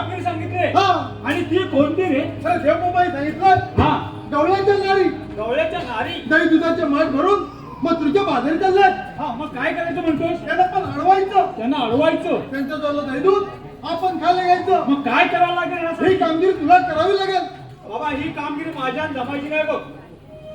कामगिरी सांगितले. हा. आणि ती कोणती रे? अरे देव बाप्पाने सांगितलं. हा. गवळ्याच्या नारी. गवळ्याच्या नारी? दही दुधाचे माठ भरून मथुरच्या बाजारी चाललाय. हा मग काय करायचं म्हणतोस? त्यांना पण अडवायचं. त्यांना अडवायचं. त्यांच्या जवळ दही दूध आपण खायला घ्यायचं मग काय करावं लागेल? ही यासाठी? कामगिरी तुला करावी लागेल. बाबा ही कामगिरी माझ्या जमायची नाही बघ.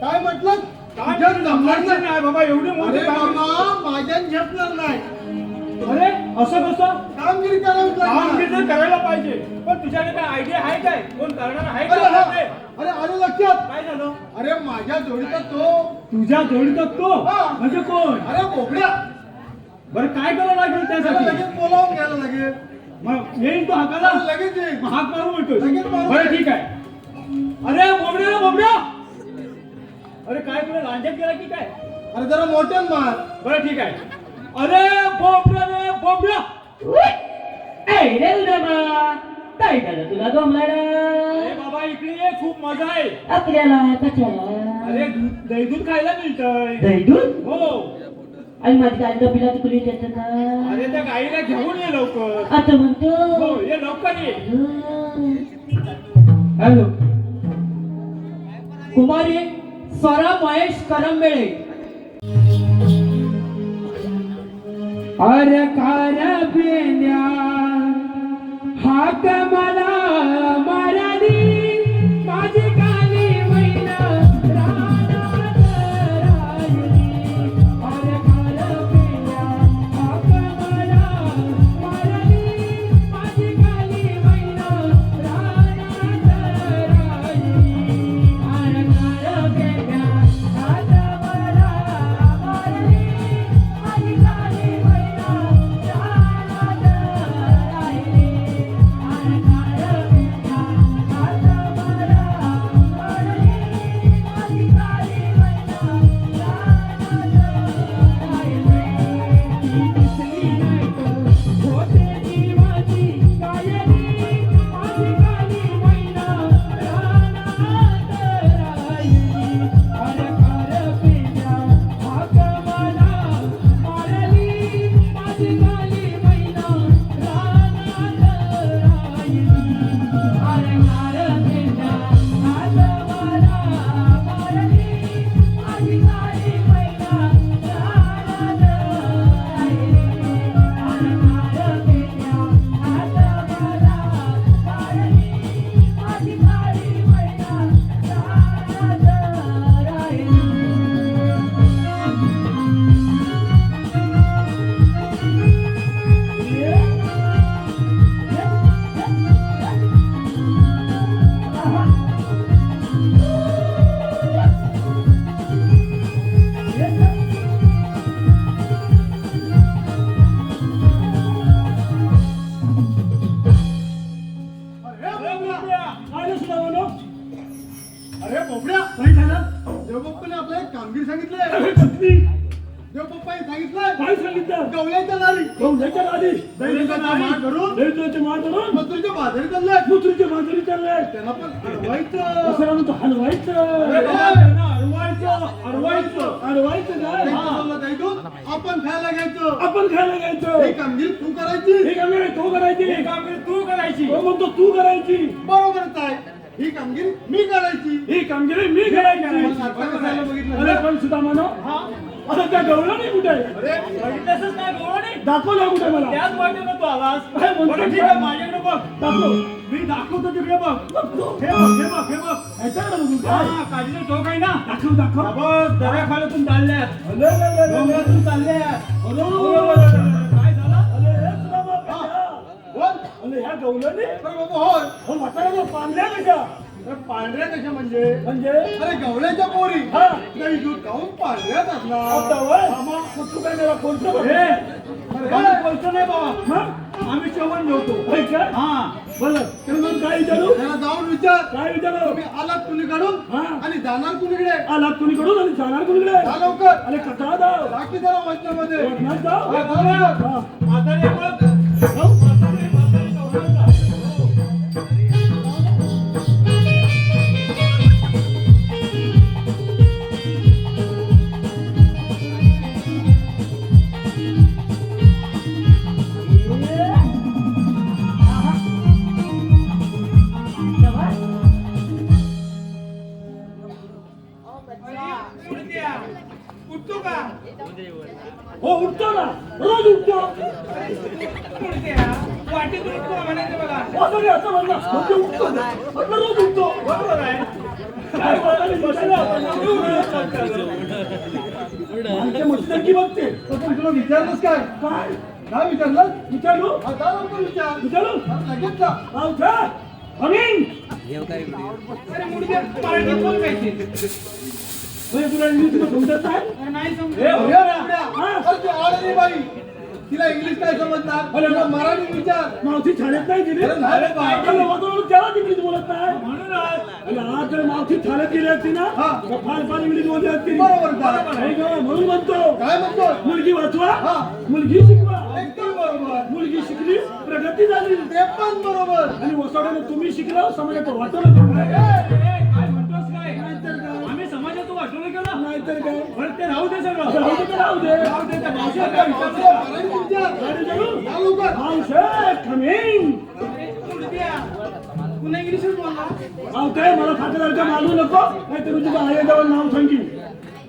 काय म्हटलं? काय तुझ्यात जमणार नाही बाबा एवढी मोठी अरे कामगिरी. बाबा माझ्यात झेपणार नाही. अरे असं कसं? कामगिरी करावी लागणार करायला पाहिजे. पण तुझ्याकडे काय आयडिया आहे काय? कोण करणार आहे अरे हा, अरे आलं लक्षात. काय झालं? अरे माझ्या जोडीचा तो. तुझ्या जोडीचा तो? हा. म्हणजे कोण? अरे बोबड्या बरं काय करावं लागेल त्याला त्यासाठी लगेच बोलावून घ्यायला लागेल. मग येईल तो हाकाला लगेच ये. मग हाक मारू म्हणतो लगेच. बरं ठीक आहे. अरे बोबड्या बोबड्या अरे काय तुला लांजात गेला की काय? अरे जरा मोठ्यान मार. बरं ठीक आहे. अरे बोबड्या रे बोबड्या ए रे उदामा काय झालं तुला अरे बाबा इकडे ये खूप मजा आहे. आपल्याला कशाला अरे दूध- दही दूध खायला मिळतंय. दही दूध? हो. आणि माझी गाडी डबीला तुकडे त्याचं का? अरे त्या गाईला घेऊन ये लवकर. आता हो म्हणतो ये लवकर ये. हॅलो. कुमारी स्वरा महेश करंबेळे अरे खाऱ्या पेन्या हाक आपण खायला घ्यायचं. आपण खायला ही घ्यायचं कामगिरी तू करायची? हे कामगिरी तू करायची. हे कामगिरी तू करायची. तो म्हणतो तू करायची. बरोबरच आहे ही कामगिरी मी करायची. ही कामगिरी मी करायची? अरे पण सुद्धा म्हणो. आता त्या गवळणी कुठे? आहे? अरे बघितलंसच नाही? गवळणी दाखव ना कुठे मला. त्याच वाटेला तो आवाज माझ्याकडे बघ. दाखव. मी दाखवतो तिकडे बघ. हे बघ हे बघ हे बघ. ह्याच्याकडे बघू काय काढले तो काही ना. दाखव दाखव. बघ दर्याखाल्यातून चालल्यात डोंगरातून चालल्यात काय झालं? अरे हे हा. अरे अरे हो पांढऱ्या कशा? अरे पांढऱ्या कशा म्हणजे? म्हणजे? अरे गवळ्याच्या पोरी. हा. नाही दूध खाऊन पांढऱ्याच आता असणार बघ? आम्ही कोणतं नाही बाबा. आम्ही जेवण जेवतो. हा. बोला. म्हणून काय विचारू? त्याला जाऊन विचार. काय विचारू? तुम्ही आलात कुणीकडून हा. आणि जाणार कुणीकडे? आला कुणीकडून आणि जाणार कुणीकडे? जा लवकर. अरे कसा जाऊ बाकी जरा वचनामध्ये. म्हातारी उठतो वाटेतून म्हणायचं असं म्हणलं. म्हणजे उठतो म्हटलं रोज उठतो बरोबर आहे काय आपण मस्तकी बघते पण तुला काय काय काय विचारलं विचारू हा, जा लवकर विचार विचारू हा, लगेच जा हा, अमीन अरे मुडके पार्टी कोण खायची म्हणजे तुला समजत नाही नाही हे, हो. हा. अरे ती बाई तिला इंग्लिश काय समजणार. तिला मराठी विचार. मावशी शाळेत नाही गेली? अरे, नाही रे बा. त्याला इंग्लिश बोलत नाही? म्हणून आज जर मावशी शाळेत गेली असती ना हा. तर फार फार इंग्लिश बोलली असती. बरोबर? म्हणून म्हणतो. काय म्हणतो? मुलगी वाचवा हा. मुलगी शिकवा. एकदम बरोबर. मुलगी शिकली प्रगती झाली. ते पण बरोबर. आणि वसवड्याने तुम्ही शिकला समाजाचं वाटवलं ए, ते राहू दे सगळं. राहू दे ते राहू दे. राहू दे काय मला फाटेदारच्या मालू नको. नाही तर तुझ्या आईजवळ नाव सांगीन.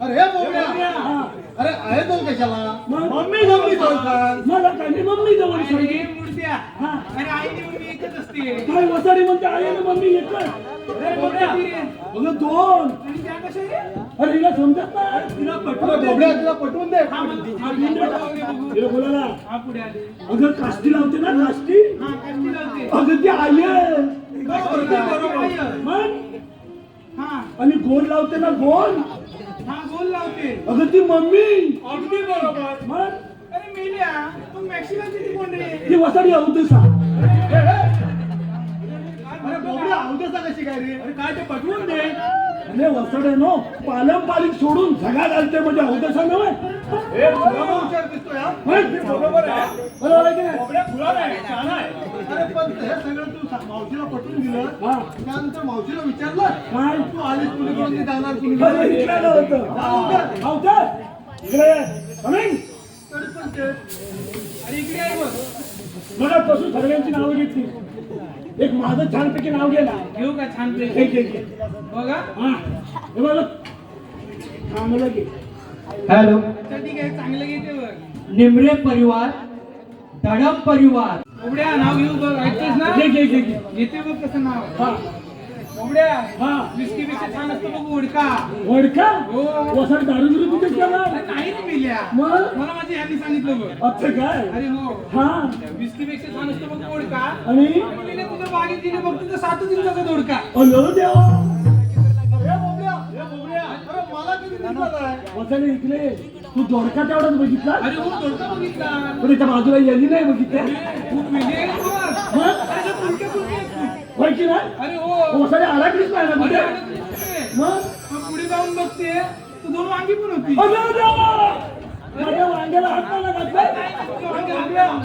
अरे हे हा. अरे आहे तो कशाला? मम्मी मम्मी बोलतात. मला काय? मम्मी जवळ अरे हा. अरे आई नेहमी एकच असते काय वसाडी म्हणते आई आणि मम्मी एकच अरे बोबड्या. अगं दोन आणि त्या कशा रे? अरे हिला समजत नाही तिला पटवून दे. तुला पटवून दे हा, मला- हा, मी पटवून दे बघू. हिला बोलायला हा, पुढे आले. अगं काष्टी लावते ना काष्टी हा, काष्टी लावते. अगं ती आई आहे. मग हा, आणि गोल लावते ना गोल हा, गोल लावते. अगं ती मम्मी अगदी बरोबर. मग तू? ती वसाडी बोबड्या अवधसा कशी काय रे? अरे काय ते पटवून दे. अरे वसाडे नो पारंपरिक सोडून झगा घालते म्हणजे अवतसा नव्हे हे तुला बरोबर. हुशार दिसतोय हा? मग? बरोबर आहे. बरोबर आहे की नाही? बोबड्या खुळा नाही, शहाणा आहे. अरे पण हे सगळं तू सा- मावशीला पटवून दिलं. हा. त्यानंतर मावशीला विचारलं. काय? तू आलीस कुणी जाणार कुणी? होतं. इकडे कमिंग तरी पण ते अरे इकडे आहे बघ. मगापासून सगळ्यांची नावं घेतली एक माझं छानपैकी नाव घे ना. घेऊ का छान घे पैकी? घे घे. बघा. हा. हे बघ. चांगलं घे. हॅलो. ठीक आहे. चांगलं घेते बघ. निमरे परिवार धडम परिवार. बोबड्या नाव घेऊ बघ. ऐकतेस ना? घे. घेते बघ कसं नाव. हा. हा. विस्की पेक्षा छान असतो बघ उडका वडका? हो. वसाड दारू बिरू तिथे केला अरे नाही रे मेल्या मग? मला माझ्या यांनी सांगितलं बघ. अच्छा काय? अरे हो. हा. विस्की पेक्षा छान असतो बघ उडका आणि? मेल्या तुझ्या बागेत गेले बघ तुझं सातच इंचाचा दोडका. अयो देवा बोबड्या बोबड्या अरे मला किती दिसत आहे? वसाडे इकडे. तू दोडका तेवढाच बघितला? अरे हो दोडका बघितला. पण बाजूला यांनी नाही बघितल्या खूप मेले आहे बघ. मग? अरे ते फुलके फुलके आहेत. होय की नाही अरे हो. वसाडे आराखडीच नाही ना अरे कुठे अरे ते- मग? मग पुढे जाऊन बघते. तू दोन वांगी पण होती. देवा! माझ्या वांग्याला हात नाही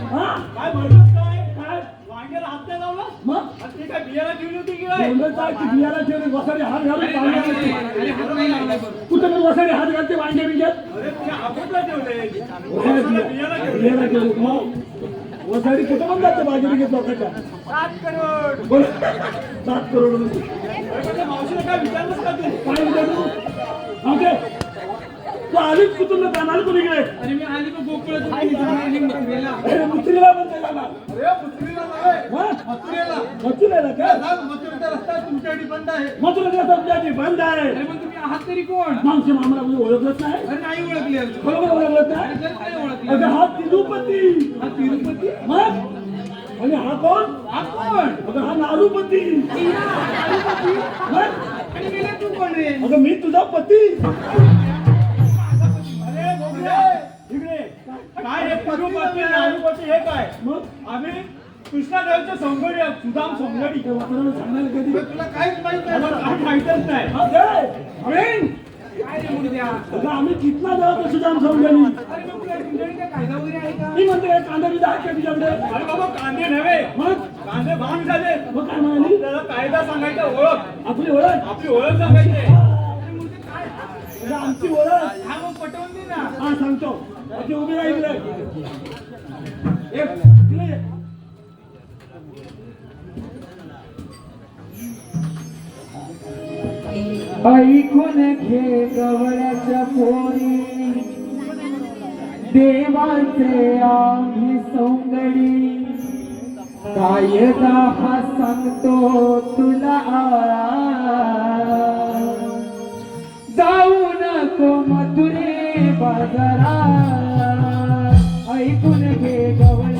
हा? काय म्हणतोस काय? काय? वांग्याला हात नाही लावला? मग? ते काय बियाला ठेवली होती की काय? बोलत आहे की बियाला ठेवले. वसाडे हात घालून आणते. अरे हात नाही बघ. कुठे पण हात घालते वांगे बिग्यात अरे ठेवले? बियाला ठेवले. वसाडी कुठं पण जाते भाजी बिगेत लोकांच्या? सात करोड. बोल. सात करोड पण त्या मावशीला काय विचारलंस का तू? काय विचारू ओके तू आलीच कुठून जाणार कुणी इकडे? अरे मी आली नाही मुंबईला. अरे मुत्रीला पण जाणार अरे मथुरीला मथुरेला. मथुरेला काय सांग मथुरेचा रस्ता तुमच्यासाठी बंद आहे. मथुरेला सध्याची बंद आहे. पण आहात तरी कोण? मागच्या मामाला कोणी ओळखलंच नाही? अरे नाही ओळखले अजून. बरोबर ओळखलंच नाही? जर नाही ओळखले. अगं हा तिरुपती. हा तिरुपती? मग? आणि हा कोण? हा कोण? अगं हा नारूपती. मग? आणि मेल्या तू कोण रे? अगं मी तुझा पती. अरे बोबड्या, इकडे. काय हे तिरुपती नारूपती हे काय? मग? आम्ही कृष्णादेवचे सौंदर्य सुदाम वाकडाला सांगायला कधी तुला काहीच माहीत नाही. मला काय माहितच नाही. आम्ही कितना जाऊ आहे का? मी म्हणते कांदा बिदा आहे का तुझ्याकडे अरे बाबा कांदे नव्हे. मग? कांदे भांग झाले. मग काय म्हणाली? त्याला कायदा सांगायचा ओळख. आपली ओळख? आपली ओळख सांगायची. आमची ओळख. हा मग पटवून दे ना. हा सांगतो. उभी राहा ऐकून घे गवळ्याच्या पोरी. देवाचे आम्ही सौंदडी कायदा हा सांगतो तुला जाऊ नको मधुरे बाजारा ऐकून घे गवळ्याच्या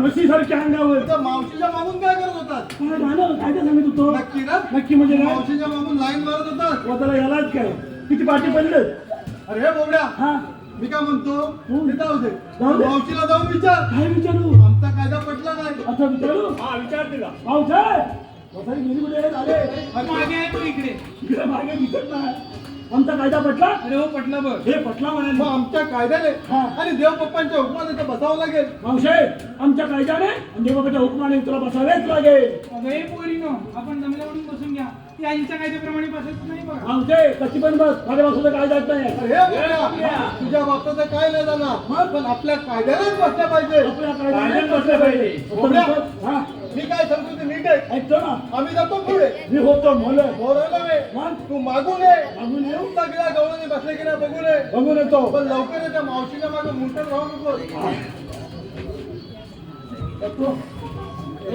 म्हशीसारख्या अंगावर. त्या मावशीच्या मागून काय करत होतात? काय झालं काय ते सांगत होतो? नक्की ना? नक्की म्हणजे काय? मावशीच्या मागून लाईन मारत होतात. वताला यालाच काय? किती पाठी पडलेत अरे हे बोबड्या हा. मी काय म्हणतो? ते जाऊ दे. जाऊ दे. मावशीला जाऊन विचार. काय विचारू? आमचा कायदा पटला नाही. आता विचारू? हा विचार तिला. पावसाळ गेली कुठे मागे आहे तू इकडे. इकडे मागे दिसत नाही. आमचा कायदा पटला? अरे हो पटलं बघ. हे पटला मग म्हणाले आमच्या कायद्याने हा. आणि देव पप्पांच्या हुकमाने इथं बसावं लागेल. मावशे आमच्या कायद्याने आणि देवाच्या हुकमाने तुला बसावेच लागेल. अगं हे पोरीनो आपण जमिनीवरून बसून घ्या. यांच्या कायद्याप्रमाणे बसायचं नाही बघा. मावशे कशी पण बस. माझ्या बाजूला काय जात नाही. अरे हे बोबड्या, तुझ्या बाबतीत काय नाही जाणार. पण आपल्या कायद्यानेच बसल्या पाहिजे. आपल्या कायद्याने बसलं पाहिजे. हा. मी काय सांगतो ते नीट आहे. ऐकतो ना. आम्ही जातो पुढे. मी होतो मोल. बोलायला वे. मग तू मागून ये मागून येऊ सगळ्या गवळणी बसले की नाही बघून ये बघून येतो पण लवकर ये, त्या मावशीच्या मागे मुंटत राहू नको.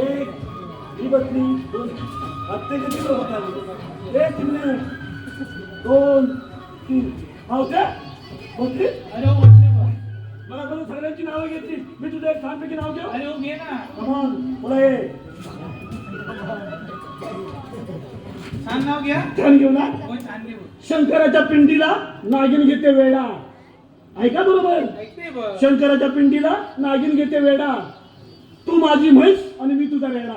एक ही बसली दोन. हप्ते किती होतात एक दोन तीन. मावशे बसली अरे हो बसले बघ मला बघून सगळ्यांची नावं घेतली मी तुझं एक छानपैकी नाव घेऊ? अरे हो घे ना. कमान पुढे ये. छान नाव घ्या. छान घेऊ ना? हो छान घे बघ शंकराच्या पिंडीला नागिन घेते वेडा. ऐका बरोबर? ऐकते बघ. शंकराच्या पिंडीला नागिन घेते वेडा. तू माझी म्हैस आणि मी तुझा वेडा.